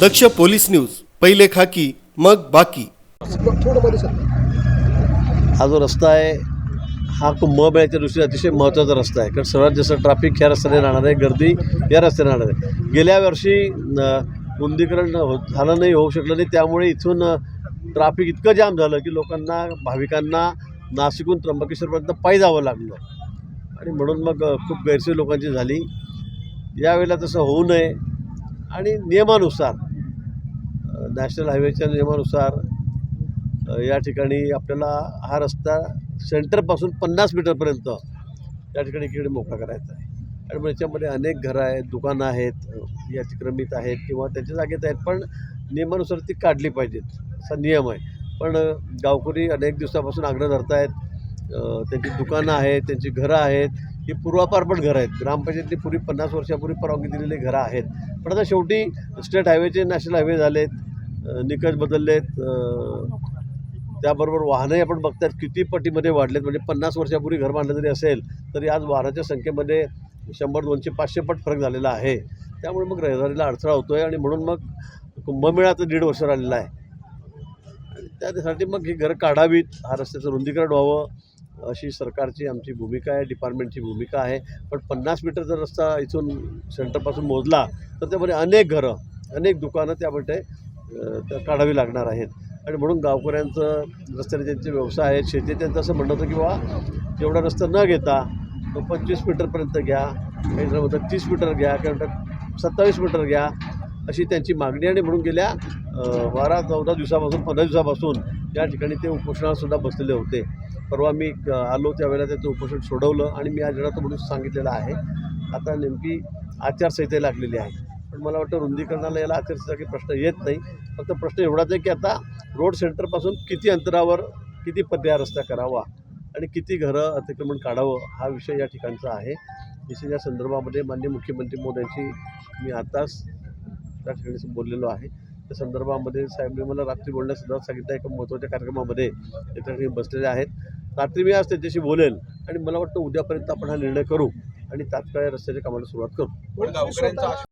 दक्ष police news पहिले खाकी मग बाकी. हा जो रस्ता आहे हा कुंभमेळ्याच्या दृष्टीने अतिशय महत्त्वाचा रस्ता आहे. कारण सर्वात जास्त ट्रॅफिक ह्या रस्त्याने राहणार आहे गर्दी या रस्त्याने राहणार आहे. गेल्या वर्षी रुंदीकरण हो झालं नाही होऊ शकलं नाही त्यामुळे इथून ट्रॅफिक इतकं जाम झालं की लोकांना भाविकांना नाशिकहून त्र्यंबकेश्वरपर्यंत पायी जावं लागलं. आणि म्हणून मग खूप गैरसोय लोकांची झाली. यावेळेला तसं होऊ नये. आणि नियमानुसार नॅशनल हायवेच्या नियमानुसार या ठिकाणी आपल्याला हा रस्ता सेंटरपासून पन्नास मीटरपर्यंत या ठिकाणी इकडे मोकळा करायचा आहे. आणि मग याच्यामध्ये अनेक घरं आहेत दुकानं आहेत ही अतिक्रमित आहेत किंवा त्याच्या जागेत आहेत पण नियमानुसार ती काढली पाहिजेत. असा नियम आहे. पण गावकरी अनेक दिवसापासून आग्रह धरत आहेत त्यांची दुकानं आहेत त्यांची घरं आहेत. ही पूर्वापार पण घरं आहेत. ग्रामपंचायतली पूर्वी पन्नास वर्षापूर्वी परवानगी दिलेली घरं आहेत. पण आता शेवटी स्टेट हायवेचे नॅशनल हायवे झालेत. निकष बदलले आहेत त्याबरोबर वाहनंही आपण बघतात किती पटीमध्ये वाढलेत म्हणजे पन्नास वर्षापूर्वी घर बांधलं जरी असेल तरी आज वाहनाच्या संख्येमध्ये शंभर दोनशे पाचशे पट फरक झालेला आहे. त्यामुळे मग रहदारीला अडथळा होतो आहे आणि म्हणून मग कुंभमेळा दीड वर्ष राहिलेला आहे. त्यासाठी मग ही घरं काढावीत हा रस्त्याचं रुंदीकरण व्हावं अशी सरकारची आमची भूमिका आहे डिपार्टमेंटची भूमिका आहे. पण पन्नास मीटर जर रस्ता इथून सेंटरपासून मोजला तर त्यामध्ये अनेक घरं अनेक दुकानं त्यामध्ये त्या काढावी लागणार आहेत. आणि म्हणून गावकऱ्यांचं रस्त्याने ज्यांचे व्यवसाय आहेत शेती त्यांचं असं म्हणणं होतं की बाबा एवढा रस्ता न घेता तो पंचवीस मीटरपर्यंत घ्या काही जण म्हणतात तीस मीटर घ्या काही म्हणतात सत्तावीस मीटर घ्या अशी त्यांची मागणी आणि म्हणून गेल्या बारा चौदा दिवसापासून पंधरा दिवसापासून या ठिकाणी ते उपोषणासुद्धा बसलेले होते. परवा मी आलो त्यावेळेला त्याचं उपोषण सोडवलं आणि मी आज येणार म्हणून सांगितलेलं आहे. आता नेमकी आचारसंहिता लागलेली आहे. मला वाटतं रुंदीकरणाला याला आचारसंहिता काही प्रश्न येत नाही. फक्त प्रश्न एवढाच आहे की आता रोड सेंटरपासून किती अंतरावर किती पद्या रस्ता करावा आणि किती घरं अतिक्रमण काढावं हा विषय या ठिकाणचा आहे. निश्चित या संदर्भामध्ये माननीय मुख्यमंत्री मोदयांशी मी आताच त्या ठिकाणी बोललेलो आहे. त्या संदर्भामध्ये साहेबांनी मला रात्री बोलण्यासुद्धा सांगितलं एका महत्त्वाच्या कार्यक्रमामध्ये ते त्या ठिकाणी बसलेले आहेत. रात्री मी आज त्याच्याशी बोलेल आणि मला वाटतं उद्यापर्यंत आपण हा निर्णय करू आणि तात्काळ या रस्त्याच्या कामाला सुरुवात करू.